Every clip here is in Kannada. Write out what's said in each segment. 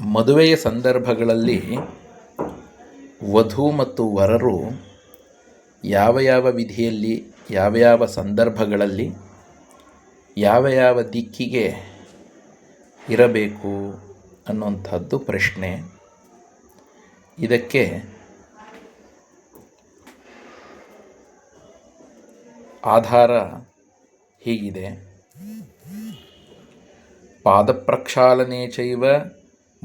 ಮದುವೆಯ ಸಂದರ್ಭಗಳಲ್ಲಿ ವಧು ಮತ್ತು ವರರು ಯಾವ ಯಾವ ವಿಧಿಯಲ್ಲಿ, ಯಾವ ಯಾವ ಸಂದರ್ಭಗಳಲ್ಲಿ, ಯಾವ ಯಾವ ದಿಕ್ಕಿಗೆ ಇರಬೇಕು ಅನ್ನುವಂಥದ್ದು ಪ್ರಶ್ನೆ. ಇದಕ್ಕೆ ಆಧಾರ ಹೀಗಿದೆ. ಪಾದಪ್ರಕ್ಷಾಲನೆ ಚೈವ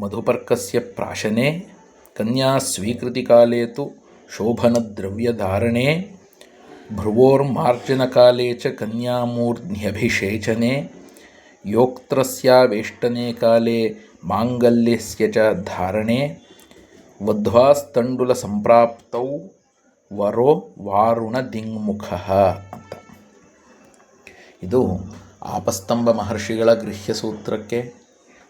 ಮಧುಪರ್ಕಸ್ಯ ಪ್ರಾಶನೆ, ಕನ್ಯಾ ಸ್ವೀಕೃತಿಕಾಲೇ ತು ಶೋಭನದ್ರವ್ಯಧಾರಣೆ ಭ್ರುವೋರ್ಮಾರ್ಜನಕಾಲೇ ಚ ಕನ್ಯಾಮೂರ್ಧ್ಯಭಿಷೇಚನೆ ಯೋಕ್ತ್ರಸ್ಯಾವೇಷ್ಟನೆ ಕಾಲೇ ಮಾಂಗಲ್ಯಸ್ಯ ಚ ಧಾರಣೆ ವಧ್ವಾಸ್ತಂಡುಲ ಸಂಪ್ರಾಪ್ತೌ ವರೋ ವಾರುಣ ದಿಂಗ್ಮುಖ ಅಂತ. ಇದು ಆಪಸ್ತಂಭ ಮಹರ್ಷಿಗಳ ಗೃಹ್ಯ ಸೂತ್ರಕ್ಕೆ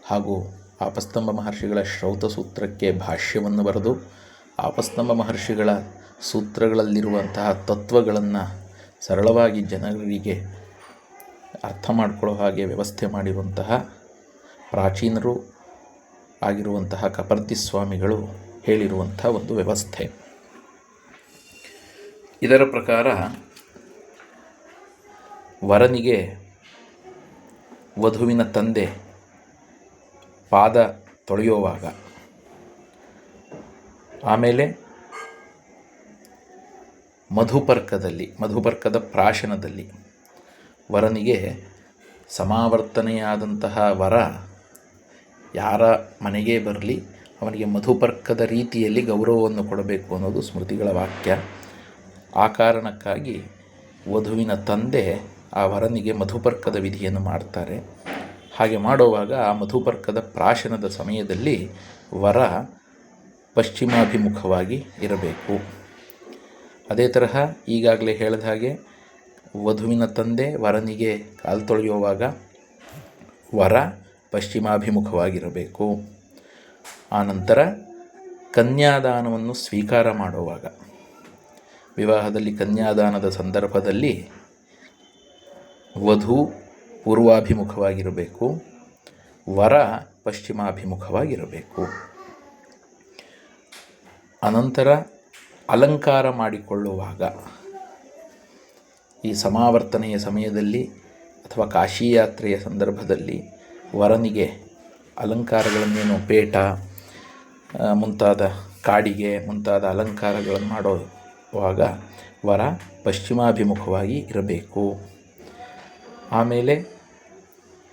ಹಾಗೂ ಆಪಸ್ತಂಭ ಮಹರ್ಷಿಗಳ ಶ್ರೌತ ಸೂತ್ರಕ್ಕೆ ಭಾಷ್ಯವನ್ನು ಬರೆದು ಆಪಸ್ತಂಭ ಮಹರ್ಷಿಗಳ ಸೂತ್ರಗಳಲ್ಲಿರುವಂತಹ ತತ್ವಗಳನ್ನು ಸರಳವಾಗಿ ಜನರಿಗೆ ಅರ್ಥ ಮಾಡಿಕೊಳ್ಳೋ ಹಾಗೆ ವ್ಯವಸ್ಥೆ ಮಾಡಿರುವಂತಹ ಪ್ರಾಚೀನರು ಆಗಿರುವಂತಹ ಕಪರ್ತಿ ಸ್ವಾಮಿಗಳು ಹೇಳಿರುವಂಥ ಒಂದು ವ್ಯವಸ್ಥೆ. ಇದರ ಪ್ರಕಾರ ವರನಿಗೆ ವಧುವಿನ ತಂದೆ ಪಾದ ತೊಳೆಯುವಾಗ. ಆಮೇಲೆ ಮಧುಪರ್ಕದಲ್ಲಿ, ಮಧುಪರ್ಕದ ಪ್ರಾಶನದಲ್ಲಿ ವರನಿಗೆ ಸಮಾವರ್ತನೆಯಾದಂತಹ ವರ ಯಾರ ಮನೆಗೆ ಬರಲಿ, ಅವನಿಗೆ ಮಧುಪರ್ಕದ ರೀತಿಯಲ್ಲಿ ಗೌರವವನ್ನು ಕೊಡಬೇಕು ಅನ್ನೋದು ಸ್ಮೃತಿಗಳ ವಾಕ್ಯ. ಆ ಕಾರಣಕ್ಕಾಗಿ ವಧುವಿನ ತಂದೆ ಆ ವರನಿಗೆ ಮಧುಪರ್ಕದ ವಿಧಿಯನ್ನು ಮಾಡ್ತಾರೆ. ಹಾಗೆ ಮಾಡುವಾಗ ಆ ಮಧುಪರ್ಕದ ಪ್ರಾಶನದ ಸಮಯದಲ್ಲಿ ವರ ಪಶ್ಚಿಮಾಭಿಮುಖವಾಗಿ ಇರಬೇಕು. ಅದೇ ತರಹ ಈಗಾಗಲೇ ಹೇಳಿದ ಹಾಗೆ ವಧುವಿನ ತಂದೆ ವರನಿಗೆ ಕಾಲು ತೊಳೆಯುವಾಗ ವರ ಪಶ್ಚಿಮಾಭಿಮುಖವಾಗಿರಬೇಕು. ಆನಂತರ ಕನ್ಯಾದಾನವನ್ನು ಸ್ವೀಕಾರ ಮಾಡುವಾಗ. ವಿವಾಹದಲ್ಲಿ ಕನ್ಯಾದಾನದ ಸಂದರ್ಭದಲ್ಲಿ ವಧು ಪೂರ್ವಾಭಿಮುಖವಾಗಿರಬೇಕು. ವರ ಪಶ್ಚಿಮಾಭಿಮುಖವಾಗಿರಬೇಕು. ಅನಂತರ ಅಲಂಕಾರ ಮಾಡಿಕೊಳ್ಳುವಾಗ ಈ ಸಮಾವರ್ತನೆಯ ಸಮಯದಲ್ಲಿ ಅಥವಾ ಕಾಶಿ ಯಾತ್ರೆಯ ಸಂದರ್ಭದಲ್ಲಿ ವರನಿಗೆ ಅಲಂಕಾರಗಳನ್ನೇನು ಪೇಟ ಮುಂತಾದ ಕಾಡಿಗೆ ಮುಂತಾದ ಅಲಂಕಾರಗಳನ್ನು ಮಾಡುವಾಗ ವರ ಪಶ್ಚಿಮಾಭಿಮುಖವಾಗಿ ಇರಬೇಕು. ಆಮೇಲೆ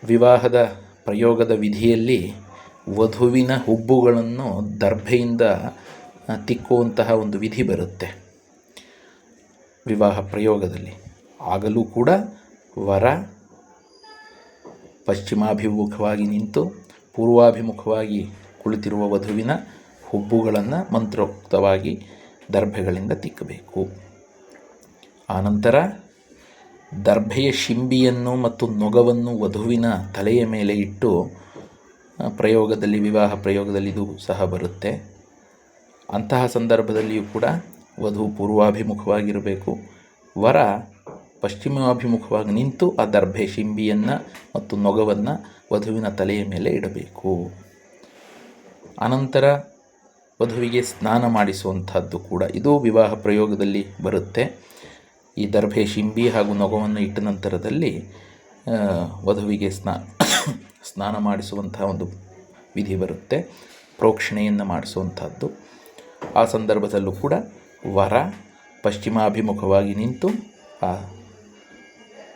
ವಿವಾಹದ ಪ್ರಯೋಗದ ವಿಧಿಯಲ್ಲಿ ವಧುವಿನ ಹುಬ್ಬುಗಳನ್ನು ದರ್ಭೆಯಿಂದ ತಿಕ್ಕುವಂತಹ ಒಂದು ವಿಧಿ ಬರುತ್ತೆ ವಿವಾಹ ಪ್ರಯೋಗದಲ್ಲಿ. ಆಗಲೂ ಕೂಡ ವರ ಪಶ್ಚಿಮಾಭಿಮುಖವಾಗಿ ನಿಂತು, ಪೂರ್ವಾಭಿಮುಖವಾಗಿ ಕುಳಿತಿರುವ ವಧುವಿನ ಹುಬ್ಬುಗಳನ್ನು ಮಂತ್ರೋಕ್ತವಾಗಿ ದರ್ಭೆಗಳಿಂದ ತಿಕ್ಕಬೇಕು. ಆನಂತರ ದರ್ಭೆಯ ಶಿಂಬಿಯನ್ನು ಮತ್ತು ನೊಗವನ್ನು ವಧುವಿನ ತಲೆಯ ಮೇಲೆ ಇಟ್ಟು ಪ್ರಯೋಗದಲ್ಲಿ, ವಿವಾಹ ಪ್ರಯೋಗದಲ್ಲಿ ಇದು ಸಹ ಬರುತ್ತೆ. ಅಂತಹ ಸಂದರ್ಭದಲ್ಲಿಯೂ ಕೂಡ ವಧು ಪೂರ್ವಾಭಿಮುಖವಾಗಿರಬೇಕು. ವರ ಪಶ್ಚಿಮಾಭಿಮುಖವಾಗಿ ನಿಂತು ಆ ದರ್ಭೆ ಶಿಂಬಿಯನ್ನು ಮತ್ತು ನೊಗವನ್ನು ವಧುವಿನ ತಲೆಯ ಮೇಲೆ ಇಡಬೇಕು. ಅನಂತರ ವಧುವಿಗೆ ಸ್ನಾನ ಮಾಡಿಸುವಂಥದ್ದು ಕೂಡ ಇದು ವಿವಾಹ ಪ್ರಯೋಗದಲ್ಲಿ ಬರುತ್ತೆ. ಈ ದರ್ಭೆ ಶಿಂಬಿ ಹಾಗೂ ನೊಗವನ್ನು ಇಟ್ಟ ನಂತರದಲ್ಲಿ ವಧುವಿಗೆ ಸ್ನಾ, ಸ್ನಾನ ಮಾಡಿಸುವಂತಹ ಒಂದು ವಿಧಿ ಬರುತ್ತೆ. ಪ್ರೋಕ್ಷಣೆಯನ್ನು ಮಾಡಿಸುವಂಥದ್ದು ಆ ಸಂದರ್ಭದಲ್ಲೂ ಕೂಡ ವರ ಪಶ್ಚಿಮಾಭಿಮುಖವಾಗಿ ನಿಂತು ಆ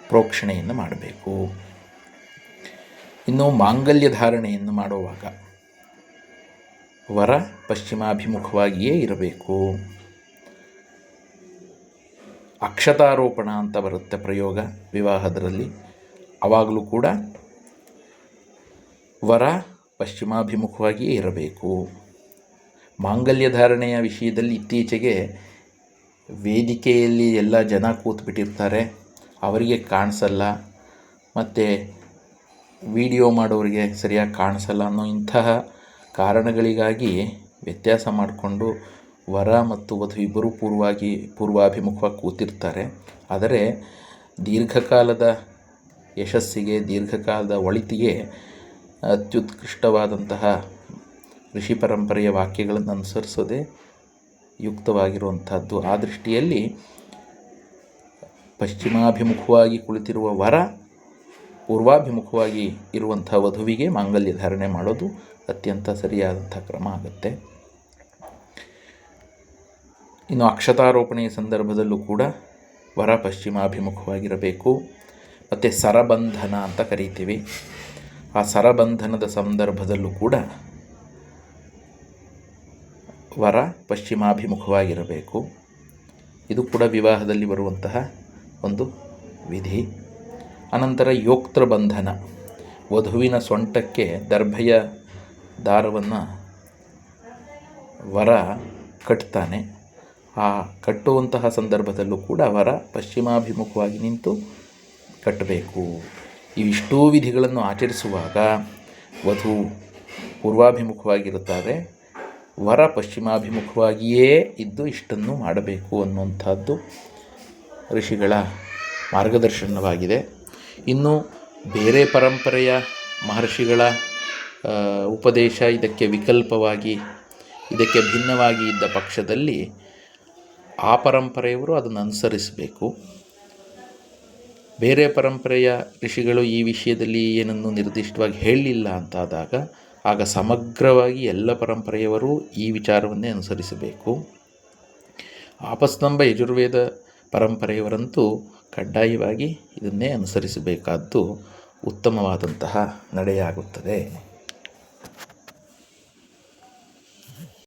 ಪ್ರೋಕ್ಷಣೆಯನ್ನು ಮಾಡಬೇಕು. ಇನ್ನು ಮಾಂಗಲ್ಯ ಧಾರಣೆಯನ್ನು ಮಾಡುವಾಗ ವರ ಪಶ್ಚಿಮಾಭಿಮುಖವಾಗಿಯೇ ಇರಬೇಕು. ಅಕ್ಷತಾರೋಪಣ ಅಂತ ಬರುತ್ತೆ ಪ್ರಯೋಗ ವಿವಾಹದರಲ್ಲಿ. ಆವಾಗಲೂ ಕೂಡ ವರ ಪಶ್ಚಿಮಾಭಿಮುಖವಾಗಿಯೇ ಇರಬೇಕು. ಮಾಂಗಲ್ಯ ಧಾರಣೆಯ ವಿಷಯದಲ್ಲಿ ಇತ್ತೀಚೆಗೆ ವೇದಿಕೆಯಲ್ಲಿ ಎಲ್ಲ ಜನ ಕೂತ್ಬಿಟ್ಟಿರ್ತಾರೆ. ಅವರಿಗೆ ಕಾಣಿಸಲ್ಲ. ಮತ್ತು ವಿಡಿಯೋ ಮಾಡೋರಿಗೆ ಸರಿಯಾಗಿ ಕಾಣಿಸಲ್ಲ ಅನ್ನೋ ಇಂತಹ ಕಾರಣಗಳಿಗಾಗಿ ವ್ಯತ್ಯಾಸ ಮಾಡಿಕೊಂಡು ವರ ಮತ್ತು ವಧು ಇಬ್ಬರೂ ಪೂರ್ವಾಗಿ ಪೂರ್ವಾಭಿಮುಖವಾಗಿ ಕೂತಿರ್ತಾರೆ. ಆದರೆ ದೀರ್ಘಕಾಲದ ಯಶಸ್ಸಿಗೆ, ದೀರ್ಘಕಾಲದ ಒಳಿತಿಗೆ ಅತ್ಯುತ್ಕೃಷ್ಟವಾದಂತಹ ಋಷಿ ಪರಂಪರೆಯ ವಾಕ್ಯಗಳನ್ನು ಅನುಸರಿಸೋದೇ ಯುಕ್ತವಾಗಿರುವಂಥದ್ದು. ಆ ದೃಷ್ಟಿಯಲ್ಲಿ ಪಶ್ಚಿಮಾಭಿಮುಖವಾಗಿ ಕುಳಿತಿರುವ ವರ ಪೂರ್ವಾಭಿಮುಖವಾಗಿ ಇರುವಂಥ ವಧುವಿಗೆ ಮಾಂಗಲ್ಯ ಧಾರಣೆ ಮಾಡೋದು ಅತ್ಯಂತ ಸರಿಯಾದಂಥ ಕ್ರಮ ಆಗುತ್ತೆ. ಇನ್ನು ಅಕ್ಷತಾರೋಪಣೆಯ ಸಂದರ್ಭದಲ್ಲೂ ಕೂಡ ವರ ಪಶ್ಚಿಮಾಭಿಮುಖವಾಗಿರಬೇಕು. ಮತ್ತು ಸರಬಂಧನ ಅಂತ ಕರೀತೀವಿ. ಆ ಸರಬಂಧನದ ಸಂದರ್ಭದಲ್ಲೂ ಕೂಡ ವರ ಪಶ್ಚಿಮಾಭಿಮುಖವಾಗಿರಬೇಕು. ಇದು ಕೂಡ ವಿವಾಹದಲ್ಲಿ ಬರುವಂತಹ ಒಂದು ವಿಧಿ. ಅನಂತರ ಯೋಕ್ತೃ ಬಂಧನ ವಧುವಿನ ಸೊಂಟಕ್ಕೆ ದರ್ಭೆಯ ದಾರವನ್ನು ವರ ಕಟ್ತಾನೆ. ಆ ಕಟ್ಟುವಂತಹ ಸಂದರ್ಭದಲ್ಲೂ ಕೂಡ ವರ ಪಶ್ಚಿಮಾಭಿಮುಖವಾಗಿ ನಿಂತು ಕಟ್ಟಬೇಕು. ಇವಿಷ್ಟೂ ವಿಧಿಗಳನ್ನು ಆಚರಿಸುವಾಗ ವಧು ಪೂರ್ವಾಭಿಮುಖವಾಗಿರುತ್ತಾರೆ. ವರ ಪಶ್ಚಿಮಾಭಿಮುಖವಾಗಿಯೇ ಇದ್ದು ಇಷ್ಟನ್ನು ಮಾಡಬೇಕು ಅನ್ನುವಂಥದ್ದು ಋಷಿಗಳ ಮಾರ್ಗದರ್ಶನವಾಗಿದೆ. ಇನ್ನು ಬೇರೆ ಪರಂಪರೆಯ ಮಹರ್ಷಿಗಳ ಉಪದೇಶ ಇದಕ್ಕೆ ವಿಕಲ್ಪವಾಗಿ, ಇದಕ್ಕೆ ಭಿನ್ನವಾಗಿ ಇದ್ದ ಪಕ್ಷದಲ್ಲಿ ಆ ಪರಂಪರೆಯವರು ಅದನ್ನು ಅನುಸರಿಸಬೇಕು. ಬೇರೆ ಪರಂಪರೆಯ ಋಷಿಗಳು ಈ ವಿಷಯದಲ್ಲಿ ಏನನ್ನು ನಿರ್ದಿಷ್ಟವಾಗಿ ಹೇಳಲಿಲ್ಲ ಅಂತಾದಾಗ, ಆಗ ಸಮಗ್ರವಾಗಿ ಎಲ್ಲ ಪರಂಪರೆಯವರು ಈ ವಿಚಾರವನ್ನೇ ಅನುಸರಿಸಬೇಕು. ಆಪಸ್ತಂಭ ಯಜುರ್ವೇದ ಪರಂಪರೆಯವರಂತೂ ಕಡ್ಡಾಯವಾಗಿ ಇದನ್ನೇ ಅನುಸರಿಸಬೇಕಾದ್ದು ಉತ್ತಮವಾದಂತಹ ನಡೆಯಾಗುತ್ತದೆ.